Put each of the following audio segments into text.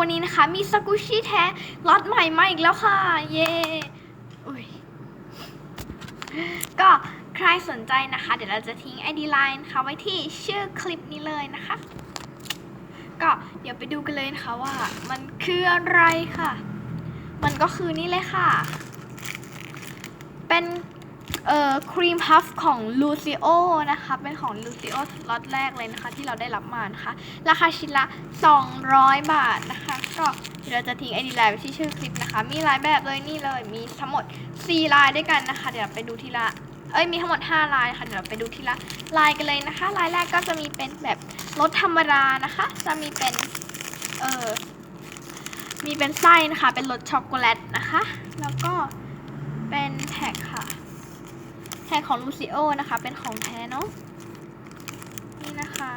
วันนี้นะคะ มีสกุชี่แท้ล็อตใหม่มาอีกแล้วค่ะ เย้ก็ใครสนใจนะคะ เดี๋ยวเราจะทิ้ง ID Line ค่ะไว้ที่ชื่อคลิปนี้เลยนะคะ ก็เดี๋ยวไปดูกันเลยนะคะว่ามันคืออะไรค่ะ มันก็คือนี่เลยค่ะ เป็น เอ่อครีมพัฟของลูซิโอนะคะ เป็นของลูซิโอล็อตแรกเลยนะคะ ที่เราได้รับมานะคะ ราคาชิ้นละ 200 บาทนะคะ ก็เดี๋ยวเราจะทิ้งไอดีไลน์ไว้ที่ชื่อคลิปนะคะ มีหลายแบบเลยนี่เลย มีทั้งหมด 4 ลายด้วยกันนะคะ เดี๋ยวเราไปดูทีละ เอ้ย มีทั้งหมด 5 ลายค่ะ เดี๋ยวเราไปดูทีละลายกันเลยนะคะ ลายแรกก็จะมีเป็นแบบรสธรรมดานะคะ จะมีเป็น เออมีเป็นไส้นะคะ เป็นรสช็อกโกแลตนะคะ แล้วก็เป็นแท็กค่ะ แท็กของลูซิโอนะคะ เป็นของแท้เนาะ นี่นะคะ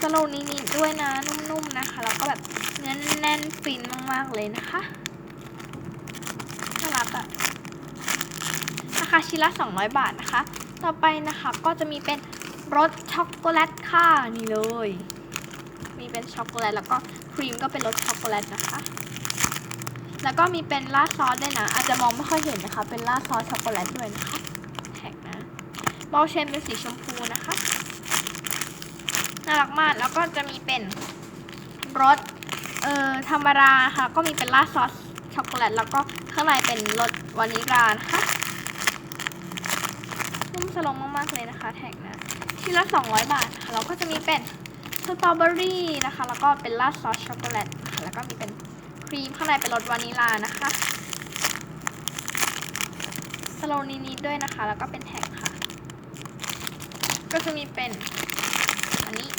สโลนิดๆด้วยนะ นุ่มๆนะคะ แล้วก็แบบเนื้อแน่นๆฟินมากๆเลยนะคะน่ารักอะราคาชิ้นละ 200 บาทนะคะ ต่อไปนะคะก็จะมีเป็นรสช็อกโกแลตค่ะนี่เลย มีเป็นช็อกโกแลตแล้วก็ครีมก็เป็นรสช็อกโกแลตนะคะ แล้วก็มีเป็นราดซอสด้วยนะ อาจจะมองไม่ค่อยเห็นนะคะ เป็นราดซอสช็อกโกแลตด้วยนะคะแท็กนะบอลเชนเป็นสีชมพูนะคะน่ารักมากแล้วก็จะมีเป็นรสเอ่อธรรมดาค่ะ ก็มีเป็นราดซอสช็อกโกแลตแล้วก็ข้างในเป็นรสวานิลานะคะนุ่มสลงมากๆเลยนะคะ แท็กนะชิ้นละ 200 บาทค่ะแล้วก็จะมีเป็นสตรอเบอรี่นะคะ แล้วก็เป็นราดซอสช็อกโกแลตค่ะแล้วก็มีเป็น รีมข้างในเป็นรสวานิลานะคะสโลนีนิดด้วยนะคะ แล้วก็เป็นแท็กค่ะ ก็จะมีเป็นอันนี้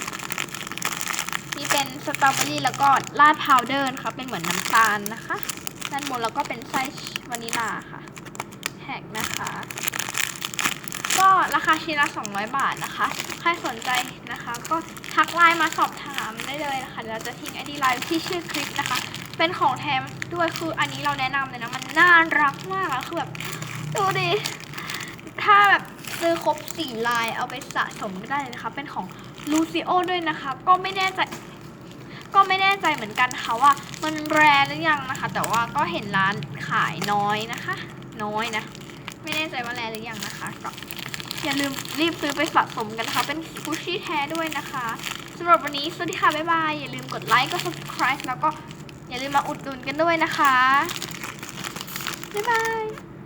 มีเป็นสตรอเบอรี่แล้วก็ราดพาวเดอร์นะคะเป็นเหมือนน้ำตาลนะคะด้านบนแล้วก็เป็นไส้วานิลาค่ะแท็กนะคะ ก็ราคาชิ้นละ 200 บาทนะคะ ใครสนใจนะคะ ก็ทักไลน์มาสอบถามได้เลยนะคะเดี๋ยวเราจะทิ้งไอดีไลน์ที่ชื่อคลิปนะคะ เป็นของแถมด้วยคืออันนี้เราแนะนำเลยนะ มันน่ารักมากอะคือแบบดูดิ ถ้าแบบซื้อครบสี่ลายเอาไปสะสมก็ได้เลยนะคะ เป็นของลูซิโอด้วยนะคะ ก็ไม่แน่ใจ ก็ไม่แน่ใจเหมือนกันค่ะว่ามันแรหรือยังนะคะ แต่ว่าก็เห็นร้านขายน้อยนะคะ น้อยนะ ไม่แน่ใจว่าแรหรือยังนะคะก็อย่าลืมรีบซื้อไปสะสมกันนะคะ เป็นกุชชี่แท้ด้วยนะคะสำหรับวันนี้ สวัสดีค่ะ บ๊ายบาย อย่าลืมกดไลค์ กด subscribe แล้วก็ อย่าลืมมาอุดหนุนกันด้วยนะคะ บ๊ายบาย